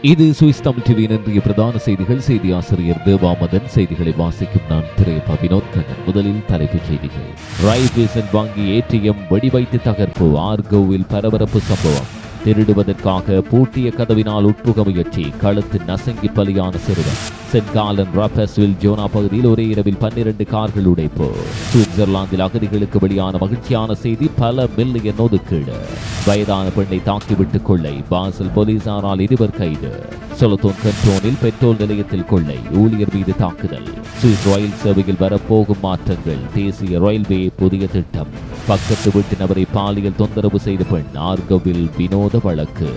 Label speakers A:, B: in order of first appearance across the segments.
A: இது சுவிஸ் தமிழ் டிவியின் இன்றைய பிரதான செய்திகள். செய்தி ஆசிரியர் தேவாமதன் செய்திகளை வாசிக்கும் நான் திரையப்பா வினோத் கண்ணன் முதலில் தலைப்புச் செய்திகள். ரயில்வேசன் வங்கி ஏடிஎம் வெடிவைத்து தகர்ப்பு. ஆர்கோவில் பரபரப்பு சம்பவம். திருடுவதற்காக பூட்டிய கதவினால் உட்புக முயற்சி. கழுத்து நசங்கி பலியான சிறுவன். சென்காலன் ராபஸ்வில் ஜோனா பகுதியில் ஒரே இரவில் பன்னிரண்டு கார்கள் உடைப்பு. சுவிட்சர்லாந்தில் அகதிகளுக்கு வெளியான மகிழ்ச்சியான செய்தி பல மில்லியன் ஒதுக்கீடு. வயதான பெண்ணை தாக்கிவிட்டு கொள்ளை. பாசல் போலீசாரால் இருவர் கைது. சொலத்தோன் கண்ட்ரோனில் பெட்ரோல் நிலையத்தில் கொள்ளை. ஊழியர் மீது தாக்குதல். சுவிஸ் ரயில் சேவையில் வரப்போகும் மாற்றங்கள். தேசிய ரயில்வே புதிய திட்டம். பக்கத்து வீட்டு நபரை பாலியல் தொந்தரவு செய்த பெண் ஆர்கவில் வினோத வழக்கு.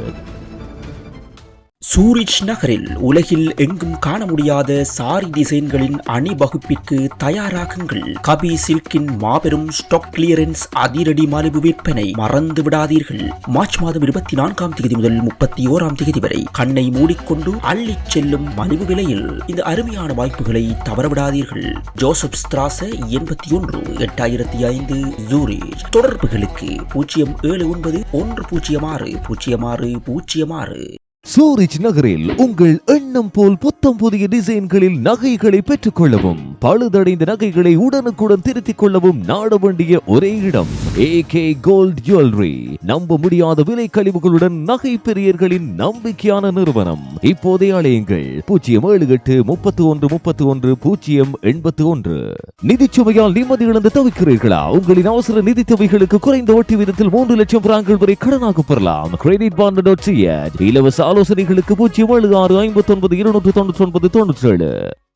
B: சூரிச் நகரில் உலகில் எங்கும் காண முடியாத சாரி டிசைன்களின் அணிவகுப்பிற்கு தயாராகுங்கள். கபி சில்கின் மாபெரும் ஸ்டாக் கிளியரன்ஸ் அதிரடி மலிவு விற்பனை மறந்து விடாதீர்கள். மார்ச் மாதம் இருபத்தி நான்காம் தேதி முதல் முப்பத்தி ஓராம் தேதி வரை கண்ணை மூடிக்கொண்டு அள்ளிச் செல்லும் மலிவு விலையில் இந்த அருமையான வாய்ப்புகளை தவறவிடாதீர்கள். ஜோசப் ஸ்திராச எண்பத்தி ஒன்று எட்டாயிரத்தி ஐந்து ஜூரிச் தொடர்புகளுக்கு பூஜ்ஜியம் ஏழு ஒன்பது ஒன்று பூஜ்ஜியம் ஆறு பூஜ்ஜியம் ஆறு பூஜ்ஜியம் ஆறு.
A: சூரிச் நகரில் உங்கள் எண்ணம் போல் புத்தம் புதிய டிசைன்களில் நகைகளை பெற்றுக் கொள்ளவும் பழுதடைந்த நகைகளை உடனுக்குடன் திருத்திக் கொள்ளவும் நாட வேண்டிய ஒரே இடம். ஏ கே கோல்ட் ஜுவல்லரி நம்ப முடியாத விலை கழிவுகளுடன் நகை பெரியர்களின் நம்பிக்கையான நிறுவனம். இப்போதே அழையுங்கள் பூஜ்ஜியம் ஏழு எட்டு முப்பத்தி ஒன்று முப்பத்தி ஒன்று பூஜ்ஜியம் எண்பத்தி ஒன்று நிதிச்சுமையால் நிம்மதி இழந்து தவிக்கிறீர்களா? உங்களின் அவசர நிதி தேவைகளுக்கு குறைந்த வட்டி விதத்தில் மூன்று லட்சம் பிராங்கள் வரை கடனாக பெறலாம். கிரெடிட் பாண்ட் டாட் இலவச ஆலோசனைகளுக்கு பூஜ்ஜியம் ஏழு ஆறு ஐம்பத்தி ஒன்பது இருநூற்று தொண்ணூற்றி ஒன்பது தொண்ணூற்றி ஏழு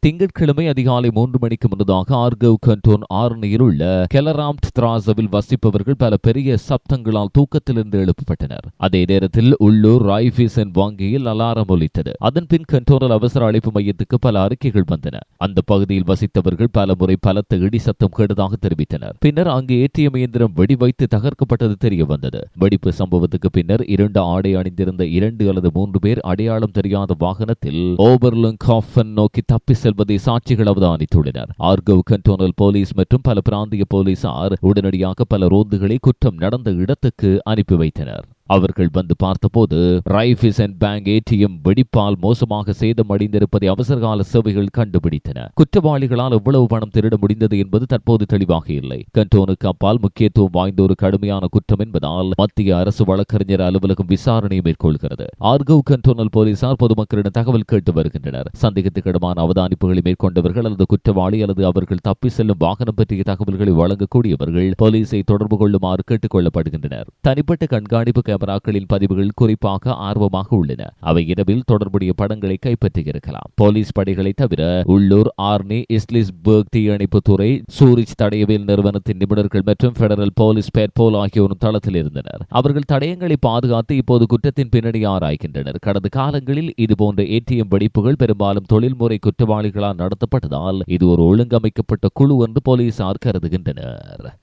A: திங்கட்கிழமை அதிகாலை மூன்று மணிக்கு முன்னதாக ஆர்கவ் கண்டோன் ஆரணியில் உள்ள கெலராம்ட் திராசவில் வசிப்பவர்கள் பல பெரிய சப்தங்களால் தூக்கத்திலிருந்து எழுப்பப்பட்டனர். அதே நேரத்தில் உள்ளூர் ராய்ஃபிசன் வங்கியில் அலாரம் ஒலித்தது. அதன் பின் கண்டோனல் அவசர அழைப்பு மையத்துக்கு பல அறிக்கைகள் வந்தன. அந்த பகுதியில் வசித்தவர்கள் பல முறை பலத்த இடி சத்தம் கேட்டதாக தெரிவித்தனர். பின்னர் அங்கு ஏடிஎம் இயந்திரம் வெடிவைத்து தகர்க்கப்பட்டது தெரிய வந்தது வெடிப்பு சம்பவத்துக்கு பின்னர் இரண்டு ஆடை அணிந்திருந்த இரண்டு அல்லது மூன்று பேர் அடையாளம் தெரியாத வாகனத்தில் ஓபர்லங் காஃபன் நோக்கி தப்பி செல்வதை சாட்சிகள் அவதானித்துள்ளனர் ஆர்கவ் கண்டோனல் போலீஸ் மற்றும் பல பிராந்திய போலீசார் உடனடியாக பல ரோந்துகளை குற்றம் நடந்த இடத்துக்கு அனுப்பி வைத்தனர். அவர்கள் வந்து பார்த்தபோது ரைஃபிஸ் அண்ட் பேங்க் ஏடிஎம் வெடிப்பால் மோசமாக சேதமடைந்திருப்பதை அவசரகால சேவைகள் கண்டுபிடித்தன. குற்றவாளிகளால் எவ்வளவு பணம் திருட முடிந்தது என்பது தற்போது தெளிவாக இல்லை. கண்டோனுக்கு அப்பால் முக்கியத்துவம் வாய்ந்த ஒரு கடுமையான குற்றம் என்பதால் மத்திய அரசு வழக்கறிஞர் அலுவலகம் விசாரணை மேற்கொள்கிறது. ஆர்கவ் கண்டோனல் போலீசார் பொதுமக்களிடம் தகவல் கேட்டு வருகின்றனர். சந்தேகத்துக்கிடமான அவதானிப்புகளை மேற்கொண்டவர்கள் அல்லது குற்றவாளி அல்லது அவர்கள் தப்பி செல்லும் வாகனம் பற்றிய தகவல்களை வழங்கக்கூடியவர்கள் போலீசை தொடர்பு கொள்ளுமாறு கேட்டுக் கொள்ளப்படுகின்றனர். தனிப்பட்ட கண்காணிப்பு கேமராக்களின் பதிவுகள் குறிப்பாக ஆர்வமாக உள்ளன. அவை இரவில் தொடர்புடைய படங்களை கைப்பற்றியிருக்கலாம். போலீஸ் படைகளை தவிர உள்ளூர் ஆர்னி இஸ்லிஸ்பர்க் தீயணைப்பு துறை சூரிச் தடயவியல் நிறுவனத்தின் நிபுணர்கள் மற்றும் பெடரல் போலீஸ் பேட்போல் ஆகியோரும் தளத்தில் இருந்தனர். அவர்கள் தடயங்களை பாதுகாத்து இப்போது குற்றத்தின் பின்னணி ஆராய்கின்றனர். கடந்த காலங்களில் இதுபோன்ற ஏடிஎம் வெடிப்புகள் பெரும்பாலும் தொழில்முறை குற்றவாளிகளால் நடத்தப்பட்டதால் இது ஒரு ஒழுங்கமைக்கப்பட்ட குழு என்று போலீசார் கருதுகின்றனர்.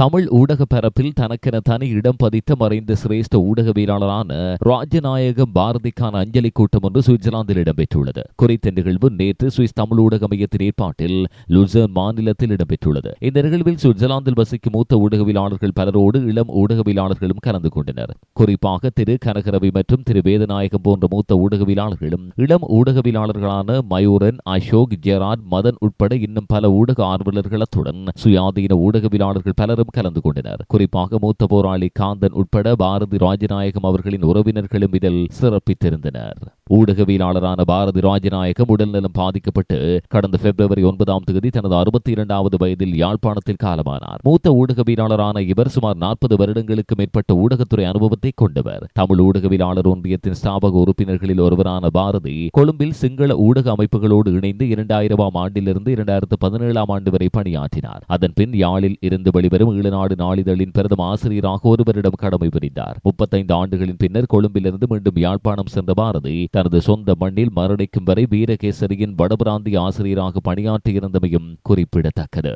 A: தமிழ் ஊடக பரப்பில் தனக்கென தனி இடம் பதித்த மறைந்த சிரேஷ்ட ஊடகவியலாளரான ராஜநாயகம் பாரதிக்கான அஞ்சலி கூட்டம் ஒன்று சுவிட்சர்லாந்தில் இடம்பெற்றுள்ளது. குறித்த நிகழ்வு நேற்று சுவிஸ் தமிழ் ஊடக மையத்தின் ஏற்பாட்டில் லுசர்ன் மாநிலத்தில் இடம்பெற்றுள்ளது. இந்த நிகழ்வில் சுவிட்சர்லாந்தில் வசிக்கும் மூத்த ஊடகவியலாளர்கள் பலரோடு இளம் ஊடகவியலாளர்களும் கலந்து கொண்டனர். குறிப்பாக திரு கனகரவி மற்றும் திரு வேதநாயகம் போன்ற மூத்த ஊடகவியலாளர்களும் இளம் ஊடகவியலாளர்களான மயூரன் அசோக் ஜெராட் மதன் உட்பட இன்னும் பல ஊடக ஆர்வலர்களத்துடன் சுயாதீன ஊடகவியலாளர்கள் பலரும் கலந்து கொண்டனர் குறிப்பாக மூத்த போராளி காந்தன் உட்பட பாரதி ராஜநாயகம் அவர்களின் உறவினர்களும் இதில் சிறப்பித்திருந்தனர். ஊடகவியலாளரான பாரதி ராஜநாயகம் உடல்நலம் பாதிக்கப்பட்டு கடந்த பிப்ரவரி ஒன்பதாம் தேதி தனது அறுபத்தி இரண்டாவது வயதில் யாழ்ப்பாணத்தில் காலமானார். மூத்த ஊடகவியலாளரான இவர் சுமார் நாற்பது வருடங்களுக்கு மேற்பட்ட ஊடகத்துறை அனுபவத்தை கொண்டவர். தமிழ் ஊடகவியலாளர் ஒன்றியத்தின் ஸ்தாபக உறுப்பினர்களில் ஒருவரான பாரதி கொழும்பில் சிங்கள ஊடக அமைப்புகளோடு இணைந்து இரண்டாயிரமாம் ஆண்டிலிருந்து இரண்டாயிரத்து பதினேழாம் ஆண்டு வரை பணியாற்றினார். அதன் பின் யாழில் இருந்து வெளிவரும் ஈழநாடு நாளிதழின் பிரதம ஆசிரியராக ஒருவரிடம் கடமை புரிந்தார். முப்பத்தைந்து ஆண்டுகளின் பின்னர் கொழும்பிலிருந்து மீண்டும் யாழ்ப்பாணம் சென்ற பாரதி தனது சொந்த மண்ணில் மரணிக்கும் வரை வீரகேசரியின் வடபிராந்திய ஆசிரியராக பணியாற்றியிருந்தமையும் குறிப்பிடத்தக்கது.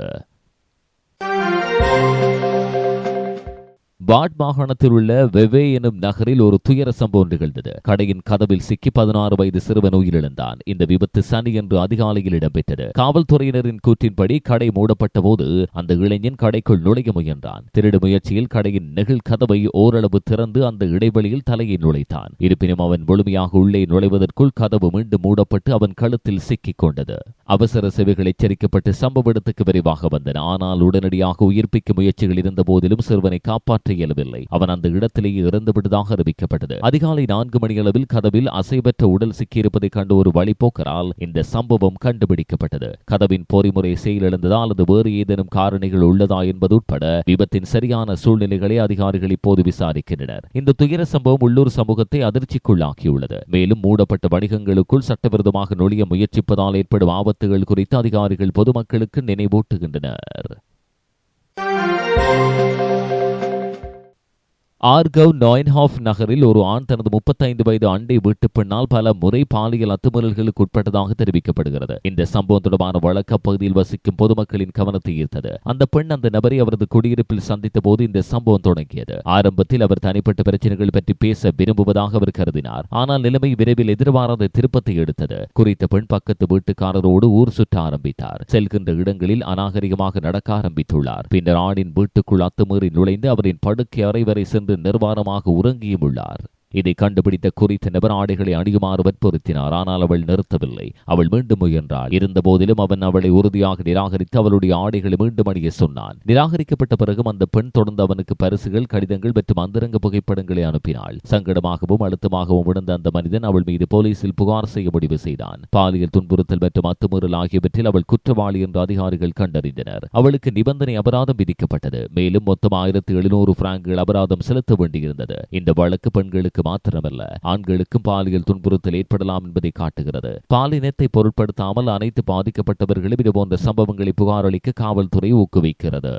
A: வாட் மாகாணத்தில் உள்ள வெவே எனும் நகரில் ஒரு துயர சம்பவம் நிகழ்ந்தது. கடையின் கதவில் சிக்கி பதினாறு வயது சிறுவன் உயிரிழந்தான். இந்த விபத்து சனியன்று அதிகாலையில் இடம்பெற்றது. காவல்துறையினரின் கூற்றின்படி கடை மூடப்பட்ட போது அந்த இளைஞன் கடைக்குள் நுழைய முயன்றான். திருடு முயற்சியில் கடையின் நெகிழ் கதவை ஓரளவு திறந்து அந்த இடைவெளியில் தலையை நுழைத்தான். இருப்பினும் அவன் முழுமையாக உள்ளே நுழைவதற்குள் கதவு மீண்டும் மூடப்பட்டு அவன் கழுத்தில் சிக்கிக் கொண்டது. அவசர சேவைகள் எச்சரிக்கப்பட்டு சம்பவ இடத்துக்கு விரைவாக வந்தன. ஆனால் உடனடியாக உயிர்ப்பிக்கும் முயற்சிகள் இருந்த போதிலும் சிறுவனை காப்பாற்ற இயலவில்லை அவன் அந்த இடத்திலேயே இறந்துவிட்டதாக அறிவிக்கப்பட்டது. அதிகாலை நான்கு மணியளவில் கதவில் அசைவற்ற உடல் சிக்கியிருப்பதை கண்டு ஒரு வழிபோக்கரால் இந்த சம்பவம் கண்டுபிடிக்கப்பட்டது. கதவின் பொறிமுறை செயலிழந்ததா அல்லது வேறு ஏதேனும் காரணிகள் உள்ளதா என்பது உட்பட விபத்தின் சரியான சூழ்நிலைகளை அதிகாரிகள் இப்போது விசாரிக்கின்றனர். இந்த துயர சம்பவம் உள்ளூர் சமூகத்தை அதிர்ச்சிக்குள்ளாக்கியுள்ளது. மேலும் மூடப்பட்ட வணிகங்களுக்குள் சட்டவிரோதமாக நுழைய முயற்சிப்பதால் ஏற்படும் ஆபத்துகள் குறித்து அதிகாரிகள் பொதுமக்களுக்கு நினைவூட்டுகின்றனர். ஆர்கவ் நாயின்ஹாஃப் நகரில் ஒரு ஆண் தனது முப்பத்தைந்து வயது அண்டை வீட்டு பெண்ணால் பல முறை பாலியல் அத்துமீறல்களுக்கு உட்பட்டதாக தெரிவிக்கப்படுகிறது. இந்த சம்பவம் தொடர்பான வழக்கு அப்பகுதியில் வசிக்கும் பொதுமக்களின் கவனத்தை ஈர்த்தது. அந்த பெண் அந்த நபரை அவரது குடியிருப்பில் சந்தித்த போது இந்த சம்பவம் தொடங்கியது. ஆரம்பத்தில் அவர் தனிப்பட்ட பிரச்சனைகள் பற்றி பேச விரும்புவதாக அவர் கருதினார். ஆனால் நிலைமை விரைவில் எதிர்பாராத திருப்பத்தை எடுத்தது. குறித்த பெண் பக்கத்து வீட்டுக்காரரோடு ஊர் சுற்ற ஆரம்பித்தார். செல்கின்ற இடங்களில் அநாகரிகமாக நடக்க ஆரம்பித்துள்ளார். பின்னர் ஆணின் வீட்டுக்குள் அத்துமீறி நுழைந்து அவரின் படுக்கை அறை வரை சென்று நிர்வாணமாக உறங்கியும் உள்ளார். இதை கண்டுபிடித்த குறித்த நபர் ஆடைகளை அணியுமாறு வற்புறுத்தினார் ஆனால் அவள் நிறுத்தவில்லை. அவள் மீண்டும் முயன்றாள். இருந்த போதிலும் அவன் அவளை உறுதியாக நிராகரித்து அவளுடைய ஆடைகளை மீண்டும் அணிய சொன்னான். நிராகரிக்கப்பட்ட பிறகும் அந்த பெண் தொடர்ந்து அவனுக்கு பரிசுகள் கடிதங்கள் மற்றும் அந்தரங்க புகைப்படங்களை அனுப்பினாள். சங்கடமாகவும் அழுத்தமாகவும் விழுந்த அந்த மனிதன் அவள் மீது போலீசில் புகார் செய்ய முடிவு செய்தான். பாலியல் துன்புறுத்தல் மற்றும் அத்துமீறல் ஆகியவற்றில் அவள் குற்றவாளி என்று அதிகாரிகள் கண்டறிந்தனர். அவளுக்கு நிபந்தனை அபராதம் விதிக்கப்பட்டது. மேலும் மொத்தம் ஆயிரத்தி எழுநூறு பிராங்குகள் அபராதம் செலுத்த வேண்டியிருந்தது. இந்த வழக்கு பெண்களுக்கு மாத்திரமல்ல ஆண்களுக்கும் பாலியல் துன்புறுத்தல் ஏற்படலாம் என்பதை காட்டுகிறது. பாலினத்தை பொருட்படுத்தாமல் அனைத்து பாதிக்கப்பட்டவர்களும் இதுபோன்ற சம்பவங்களை புகாரளிக்க காவல்துறை ஊக்குவிக்கிறது.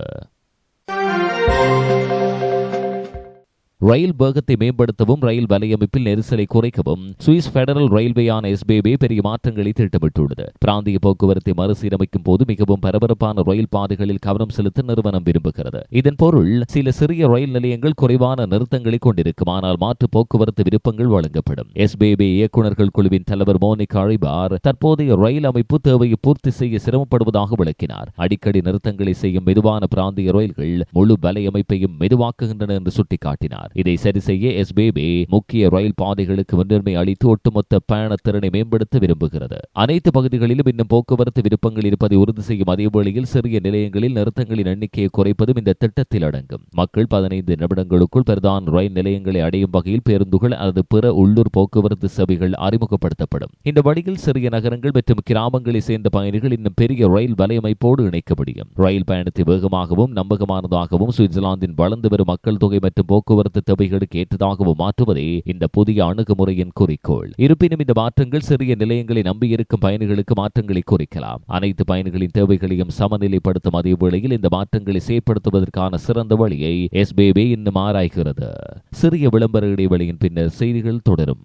A: ரயில் வேகத்தை மேம்படுத்தவும் ரயில் வலையமைப்பில் நெரிசலை குறைக்கவும் சுவிஸ் பெடரல் ரயில்வேயான எஸ்பிபி பெரிய மாற்றங்களை திட்டமிட்டுள்ளது. பிராந்திய போக்குவரத்தை மறுசீரமைக்கும் போது மிகவும் பரபரப்பான ரயில் பாதைகளில் கவனம் செலுத்த நிறுவனம் விரும்புகிறது. இதன் பொருள் சில சிறிய ரயில் நிலையங்கள் குறைவான நிறுத்தங்களை கொண்டிருக்கும் ஆனால் மாற்று போக்குவரத்து விருப்பங்கள் வழங்கப்படும். எஸ்பிபி இயக்குநர்கள் குழுவின் தலைவர் மோனிக் அழிபார் தற்போதைய ரயில் அமைப்பு தேவையை பூர்த்தி செய்ய சிரமப்படுவதாக விளக்கினார். அடிக்கடி நிறுத்தங்களை செய்யும் மெதுவான பிராந்திய ரயில்கள் முழு வலையமைப்பையும் மெதுவாக்குகின்றன என்று சுட்டிக்காட்டினார். இதை சரி செய்ய எஸ்பிபி முக்கிய ரயில் பாதைகளுக்கு முன்னுரிமை அளித்து ஒட்டுமொத்த பயண திறனை மேம்படுத்த விரும்புகிறது. அனைத்து பகுதிகளிலும் இன்னும் போக்குவரத்து விருப்பங்கள் இருப்பதை உறுதி செய்யும் அதே வேளையில் சிறிய நிலையங்களில் நிறுத்தங்களின் எண்ணிக்கையை குறைப்பதும் இந்த திட்டத்தில் அடங்கும். மக்கள் பதினைந்து நிமிடங்களுக்குள் பிரதான ரயில் நிலையங்களை அடையும் வகையில் பேருந்துகள் அல்லது பிற உள்ளூர் போக்குவரத்து சேவைகள் அறிமுகப்படுத்தப்படும். இந்த வழியில் சிறிய நகரங்கள் மற்றும் கிராமங்களை சேர்ந்த பயணிகள் இன்னும் பெரிய ரயில் வலையமைப்போடு இணைக்க முடியும். ரயில் பயணத்தை வேகமாகவும் நம்பகமானதாகவும் சுவிட்சர்லாந்தின் வளர்ந்து வரும் மக்கள் தொகை மற்றும் போக்குவரத்து தேவைகளுக்கு ஏற்றதாகவும் மாற்றுவதே இந்த புதிய அணுகுமுறையின் குறிக்கோள். இருப்பினும் இந்த மாற்றங்கள் சிறிய நிலையங்களை நம்பியிருக்கும் பயணிகளுக்கு மாற்றங்களை குறிக்கலாம். அனைத்து பயணிகளின் தேவைகளையும் சமநிலைப்படுத்தும் அதே வேளையில் இந்த மாற்றங்களை செயற்படுத்துவதற்கான சிறந்த வழியை எஸ்பிபி இன்னும் ஆராய்கிறது. சிறிய விளம்பர இடைவெளியின் பின்னர் செய்திகள் தொடரும்.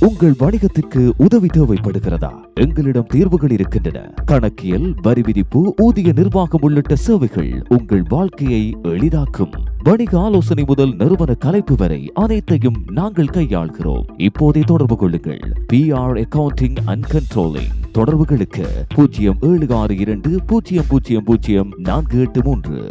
C: உங்கள் வணிகத்திற்கு உதவி தேவைப்படுகிறதா? எங்களிடம் தீர்வுகள் இருக்கின்றன. கணக்கியல் வரி விதிப்பு ஊதிய நிர்வாகம் உள்ளிட்ட சேவைகள் உங்கள் வாழ்க்கையை எளிதாக்கும். வணிக ஆலோசனை முதல் நிறுவன கலைப்பு வரை அனைத்தையும் நாங்கள் கையாள்கிறோம். இப்போதே தொடர்பு கொள்ளுங்கள். P R accounting and controlling தொடர்புகளுக்கு பூஜ்ஜியம் ஏழு ஆறு இரண்டு பூஜ்ஜியம் பூஜ்ஜியம் பூஜ்ஜியம் நான்கு எட்டு மூன்று.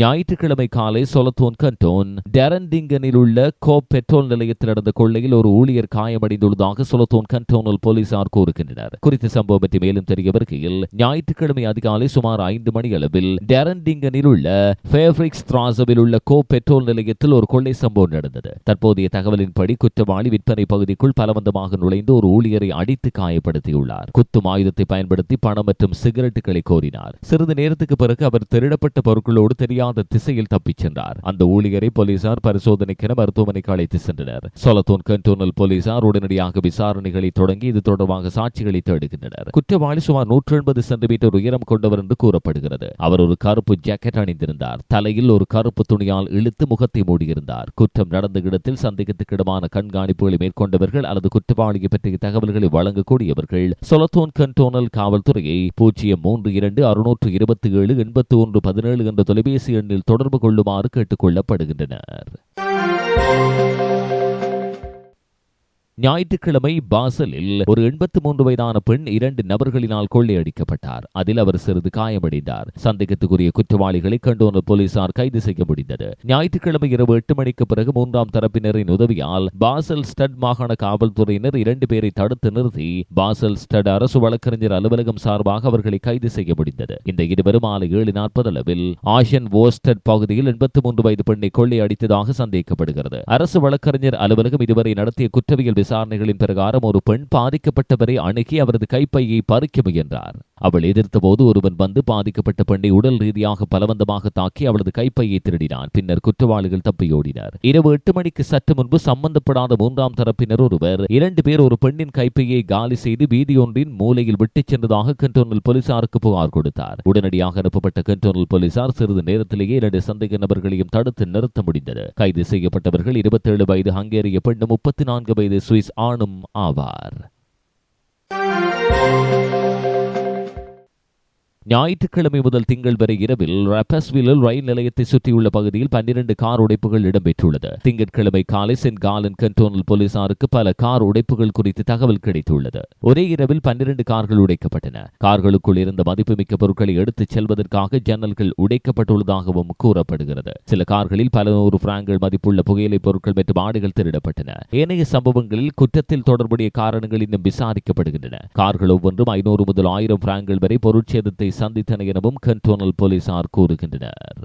A: ஞாயிற்றுக்கிழமை காலை சொலத்தோன் கண்டோன் டெரன்டிங்கனில் உள்ள கோ பெட்ரோல் நிலையத்தில் நடந்த கொள்ளையில் ஒரு ஊழியர் காயமடைந்துள்ளதாக சொலத்தோன் கண்டோனல் போலீசார் கூறுகின்றனர். குறித்த சம்பவம் பற்றி மேலும் தெரிய வருகையில் ஞாயிற்றுக்கிழமை அதிகாலை சுமார் ஐந்து மணி அளவில் டெரன்டிங்கனில் உள்ள ஃபேப்ரிக்ஸ் திராசவில் உள்ள கோ பெட்ரோல் நிலையத்தில் ஒரு கொள்ளை சம்பவம் நடந்தது. தற்போதைய தகவலின்படி குற்றவாளி விற்பனை பகுதிக்குள் பலவந்தமாக நுழைந்து ஒரு ஊழியரை அடித்து காயப்படுத்தியுள்ளார். குத்தும் ஆயுதத்தை பயன்படுத்தி பணம் மற்றும் சிகரெட்டுகளை கோரினார். சிறிது நேரத்துக்கு பிறகு அவர் திருடப்பட்ட பொருட்களோடு தெரியாது தெரியாத திசையில் தப்பிச் சென்றார். அந்த ஊழியரை போலீசார் பரிசோதனைக்கென மருத்துவமனைக்கு அழைத்து சென்றனர். சொலத்தோன் கண்டோனல் போலீசார் உடனடியாக விசாரணைகளை தொடங்கி இது தொடர்பாக சாட்சிகளை தேடுகின்றனர். குற்றவாளி சுமார் நூற்றி எண்பது சென்டிமீட்டர் உயரம் கொண்டவர் என்று கூறப்படுகிறது. அவர் ஒரு கருப்பு ஜாக்கெட் அணிந்திருந்தார். தலையில் ஒரு கருப்பு துணியால் இழுத்து முகத்தை மூடியிருந்தார். குற்றம் நடந்த இடத்தில் சந்தேகத்துக்கிடமான கண்காணிப்புகளை மேற்கொண்டவர்கள் அல்லது குற்றவாளியை பற்றிய தகவல்களை வழங்கக்கூடியவர்கள் சொலத்தோன் கண்டோனல் காவல்துறையை பூஜ்ஜியம் மூன்று இரண்டு அறுநூற்று இருபத்தி ஏழு எண்பத்தி ஒன்று பதினேழு என்ற தொலைபேசி எண்ணில் தொடர்பு கொள்ளுமாறு கேட்டுக் கொள்ளப்படுகின்றனர். ஞாயிற்றுக்கிழமை பாசலில் ஒரு எண்பத்தி மூன்று வயதான பெண் இரண்டு நபர்களினால் கொள்ளையடிக்கப்பட்டார். அதில் அவர் சிறிது காயமடைந்தார். சந்தேகத்துக்குரிய குற்றவாளிகளை கண்டோன போலீசார் கைது செய்ய முடிந்தது. ஞாயிற்றுக்கிழமை இரவு எட்டு மணிக்கு பிறகு மூன்றாம் தரப்பினரின் உதவியால் பாசல் ஸ்டட் மாகாண காவல்துறையினர் இரண்டு பேரை தடுத்து நிறுத்தி பாசல் ஸ்டட் அரசு வழக்கறிஞர் அலுவலகம் சார்பாக அவர்களை கைது செய்ய முடிந்தது. இந்த இருவரும் மாலை ஏழு நாற்பது அளவில் ஆஷன் வோஸ்டட் பகுதியில் எண்பத்தி மூன்று வயது பெண்ணை கொள்ளையடித்ததாக சந்தேகிக்கப்படுகிறது அரசு வழக்கறிஞர் அலுவலகம் இதுவரை நடத்திய குற்றவியல் விசாரணைகளின் பிரகாரம் ஒரு பெண் பாதிக்கப்பட்டவரை அணுகி அவரது கைப்பையை பறிக்க முயன்றார். அவள் எதிர்த்தபோது ஒருவன் வந்து பாதிக்கப்பட்ட பெண்ணை உடல் ரீதியாக பலவந்தமாக தாக்கி அவளது கைப்பையை திருடினான். பின்னர் குற்றவாளிகள் தப்பியோடினர் இரவு எட்டு மணிக்கு சற்று முன்பு சம்பந்தப்படாத மூன்றாம் தரப்பினர் ஒருவர் இரண்டு பேர் ஒரு பெண்ணின் கைப்பையை காலி செய்து வீதியொன்றின் மூலையில் விட்டுச் சென்றதாக கன்டோனல் போலீசாருக்கு புகார் கொடுத்தார். உடனடியாக அனுப்பப்பட்ட கன்டோனல் போலீசார் சிறிது நேரத்திலேயே இரண்டு சந்தேக நபர்களையும் தடுத்து நிறுத்த முடிந்தது கைது செய்யப்பட்டவர்கள் இருபத்தேழு வயது ஹங்கேரிய பெண்ணும் முப்பத்தி நான்கு வயது சுவிஸ் ஆணும் ஆவார். ஞாயிற்றுக்கிழமை முதல் திங்கள் வரை இரவில் ரப்பஸ்வில்லில் ரயில் நிலையத்தை சுற்றியுள்ள பகுதியில் பன்னிரண்டு கார் உடைப்புகள் இடம்பெற்றுள்ளது. திங்கட்கிழமை காலை சென்ட் காலன் கண்டோனல் போலீசாருக்கு பல கார் உடைப்புகள் குறித்து தகவல் கிடைத்துள்ளது. ஒரே இரவில் பன்னிரண்டு கார்கள் உடைக்கப்பட்டன. கார்களுக்குள் இருந்த மதிப்புமிக்க பொருட்களை எடுத்துச் செல்வதற்காக ஜன்னல்கள் உடைக்கப்பட்டுள்ளதாகவும் கூறப்படுகிறது. சில கார்களில் பல நூறு பிராங்கள் மதிப்புள்ள புகையிலை பொருட்கள் மற்றும் ஆடைகள் திருடப்பட்டன. ஏனைய சம்பவங்களில் குற்றத்தில் தொடர்புடைய காரணங்கள் இன்னும் விசாரிக்கப்படுகின்றன. கார்கள் ஒவ்வொன்றும் ஐநூறு முதல் ஆயிரம் பிராங்கள் வரை பொருட்சேதத்தை சந்தித்தன எனவும் கண்டோனல் போலீசார் கூறுகின்றனர்.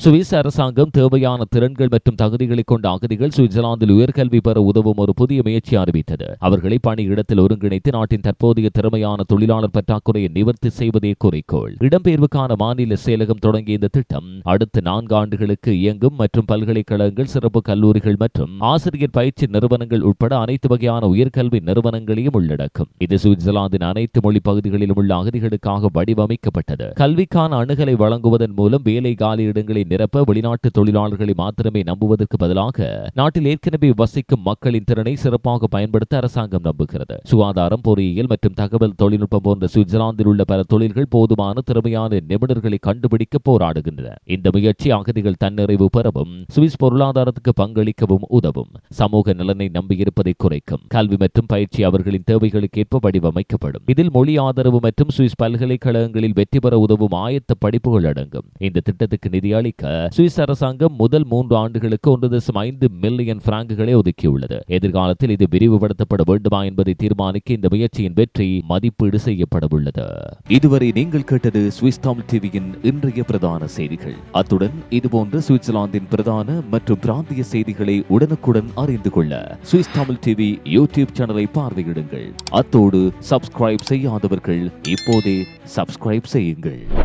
A: சுவிஸ் அரசாங்கம் தேவையான திறன்கள் மற்றும் தகுதிகளை கொண்ட அகதிகள் சுவிட்சர்லாந்தில் உயர்கல்வி பெற உதவும் ஒரு புதிய முயற்சி அறிவித்தது. அவர்களை பணியிடத்தில் ஒருங்கிணைத்து நாட்டின் தற்போதைய திறமையான தொழிலாளர் பற்றாக்குறையை நிவர்த்தி செய்வதே குறிக்கோள். இடம்பெயர்வுக்கான மாநில செயலகம் தொடங்கிய இந்த திட்டம் அடுத்த நான்கு ஆண்டுகளுக்கு இயங்கும் மற்றும் பல்கலைக்கழகங்கள் சிறப்பு கல்லூரிகள் மற்றும் ஆசிரியர் பயிற்சி நிறுவனங்கள் உட்பட அனைத்து வகையான உயர்கல்வி நிறுவனங்களையும் உள்ளடக்கும். இது சுவிட்சர்லாந்தின் அனைத்து மொழி பகுதிகளிலும் உள்ள அகதிகளுக்காக வடிவமைக்கப்பட்டது. கல்விக்கான அணுகலை வழங்குவதன் மூலம் வேலை காலியிடங்களை நிரப்ப வெளிநாட்டு தொழிலாளர்களை மாத்திரமே நம்புவதற்கு பதிலாக நாட்டில் ஏற்கனவே வசிக்கும் மக்களின் திறனை சிறப்பாக பயன்படுத்த அரசாங்கம் நம்புகிறது. சுகாதாரம் பொறியியல் மற்றும் தகவல் தொழில்நுட்பம் போன்ற சுவிட்சர்லாந்தில் உள்ள பல தொழில்கள் போதுமான திறமையான நிபுணர்களை கண்டுபிடிக்க போராடுகின்றன. இந்த முயற்சி அகதிகள் தன்னிறைவு பெறவும் சுவிஸ் பொருளாதாரத்துக்கு பங்களிக்கவும் உதவும். சமூக நலனை நம்பியிருப்பதை குறைக்கும். கல்வி மற்றும் பயிற்சி அவர்களின் தேவைகளுக்கேற்ப வடிவமைக்கப்படும். இதில் மொழி ஆதரவு மற்றும் சுவிஸ் பல்கலைக்கழகங்களில் வெற்றி பெற உதவும் ஆயத்த படிப்புகள் அடங்கும். இந்த திட்டத்துக்கு நிதியாளி அளிக்க சுவிஸ் அரசாங்கம் முதல் மூன்று ஆண்டுகளுக்கு ஒன்று தசம் ஐந்து மில்லியன் பிராங்குகளை ஒதுக்கியுள்ளது. எதிர்காலத்தில் இது விரிவுபடுத்தப்பட வேண்டுமா என்பதை தீர்மானிக்க இந்த முயற்சியின் வெற்றி மதிப்பீடு செய்யப்பட உள்ளது.
C: இதுவரை நீங்கள் கேட்டது சுவிஸ் தமிழ் டிவியின் இன்றைய பிரதான செய்திகள். அத்துடன் இதுபோன்ற சுவிட்சர்லாந்தின் பிரதான மற்றும் பிராந்திய செய்திகளை உடனுக்குடன் அறிந்து கொள்ள சுவிஸ் தமிழ் டிவி யூடியூப் சேனலை பார்வையிடுங்கள். அத்தோடு சப்ஸ்கிரைப் செய்யாதவர்கள் இப்போதே சப்ஸ்கிரைப் செய்யுங்கள்.